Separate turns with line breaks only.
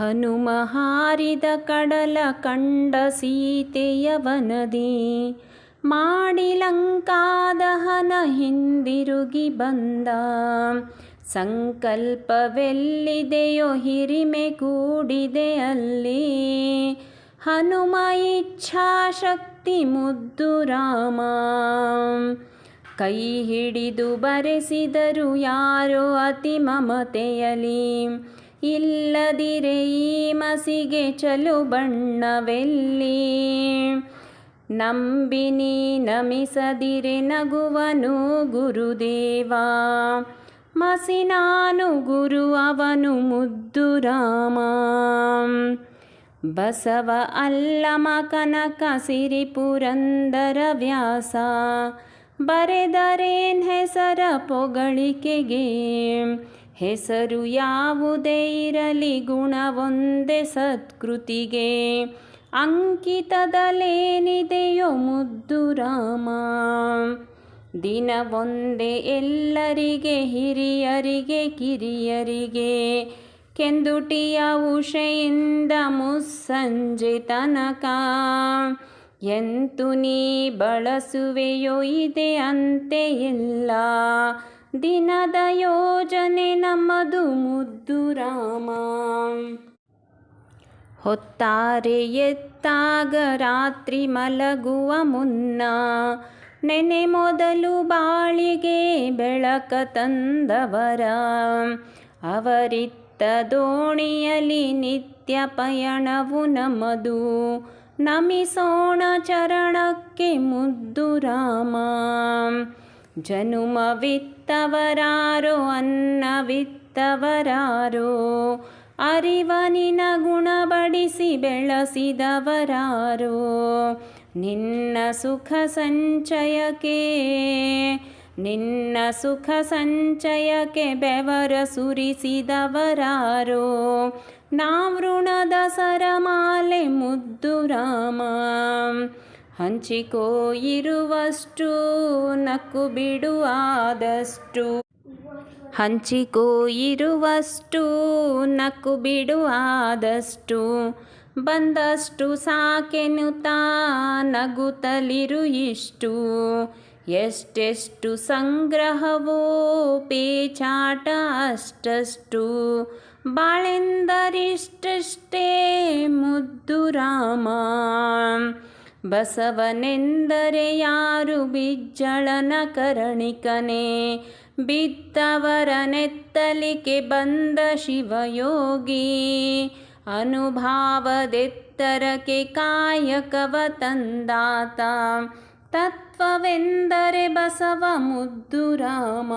ಹನುಮ ಹಾರಿದ ಕಡಲ ಕಂಡ ಸೀತೆಯ ವನದಿ, ಮಾಡಿ ಲಂಕಾದಹನ ಹಿಂದಿರುಗಿ ಬಂದ. ಸಂಕಲ್ಪವೆಲ್ಲಿದೆಯೋ ಹಿರಿಮೆ ಕೂಡಿದೆ ಅಲ್ಲಿ. ಹನುಮ ಇಚ್ಛಾಶಕ್ತಿ ಮುದ್ದು ರಾಮ. ಕೈ ಹಿಡಿದು ಬರೆಸಿದರು ಯಾರೋ ಅತಿ ಮಮತೆಯಲಿ. ಇಲ್ಲದಿರೆ ಈ ಮಸಿಗೆ ಚಲು ಬಣ್ಣವೆಲ್ಲಿ? ನಂಬಿನಿ ನಮಿಸದಿರೆ ನಗುವನು ಗುರುದೇವ. ಮಸಿನಾನು ಗುರು, ಅವನು ಮುದ್ದು ರಾಮ. ಬಸವ ಅಲ್ಲಮ ಕನಕ ಸಿರಿ ಪುರಂದರ ವ್ಯಾಸ. ಬರೆದರೇನ್ ಹೆಸರ ಪೊಗಳಿಕೆಗೆ? ಹೆಸರು ಯಾವುದೇ ಇರಲಿ ಗುಣವೊಂದೇ ಸತ್ಕೃತಿಗೆ. ಅಂಕಿತದಲ್ಲೇನಿದೆಯೋ ಮುದ್ದು ರಾಮ. ದಿನವೊಂದೇ ಎಲ್ಲರಿಗೆ, ಹಿರಿಯರಿಗೆ, ಕಿರಿಯರಿಗೆ. ಕೆಂದುಟಿಯ ಉಷೆಯಿಂದ ಮುಸ್ಸಂಜೆ ತನಕ. ಎಂತು ನೀ ಬಳಸುವೆಯೋ ಇದೆ ಅಂತೆ ಇಲ್ಲ ದಿನದ ಯೋಜನೆ ನಮ್ಮದು ಮುದ್ದು ರಾಮ. ಹೊತ್ತಾರೆ ಎತ್ತಾಗ ರಾತ್ರಿ ಮಲಗುವ ಮುನ್ನ ನೆನೆ ಮೊದಲು ಬಾಳಿಗೆ ಬೆಳಕ ತಂದವರ. ಅವರಿತ್ತ ದೋಣಿಯಲಿ ನಿತ್ಯ ಪಯಣವು ನಮ್ಮದು. ನಮಿಸೋಣ ಚರಣಕ್ಕೆ ಮುದ್ದು ರಾಮ. ಜನುಮವಿತ್ತವರಾರೋ, ಅನ್ನವಿತ್ತವರಾರೋ ಅರಿವನಿನ ಗುಣಬಡಿಸಿ ಬೆಳೆಸಿದವರಾರೋ, ನಿನ್ನ ಸುಖ ಸಂಚಯಕ್ಕೆ, ನಿನ್ನ ಸುಖ ಸಂಚಯಕ್ಕೆ ಬೆವರ ಸುರಿಸಿದವರಾರೋ ನಾವೃಣದ ಸರಮಾಲೆ ಮುದ್ದು ರಾಮ. ಹಂಚಿಕೋ ಇರುವಷ್ಟು ನಕ್ಕು ಬಿಡು ಆದಷ್ಟು ಹಂಚಿಕೋ ಇರುವಷ್ಟು ನಕ್ಕು ಬಿಡುವಾದಷ್ಟು. ಬಂದಷ್ಟು ಸಾಕೆನುತ್ತಾ ನಗುತ್ತಲಿರು ಇಷ್ಟು. ಎಷ್ಟೆಷ್ಟು ಸಂಗ್ರಹವೋ, ಪೇಚಾಟ ಅಷ್ಟಷ್ಟು. ಬಾಳೆಂದರಿಷ್ಟಷ್ಟೇ ಮುದ್ದು ರಾಮ. ಬಸವನೆಂದರೆ ಯಾರು ಬಿಜ್ಜಳನ ಕರಣಿಕನೇ ಬಿದ್ದವರ ನೆತ್ತಲಿಕೆ ಬಂದ ಶಿವಯೋಗಿ ಅನುಭಾವದೆತ್ತರಕ್ಕೆ ಕಾಯಕವ ತಂದಾತ ತತ್ವವೆಂದರೆ ಬಸವ ಮುದ್ದು ರಾಮ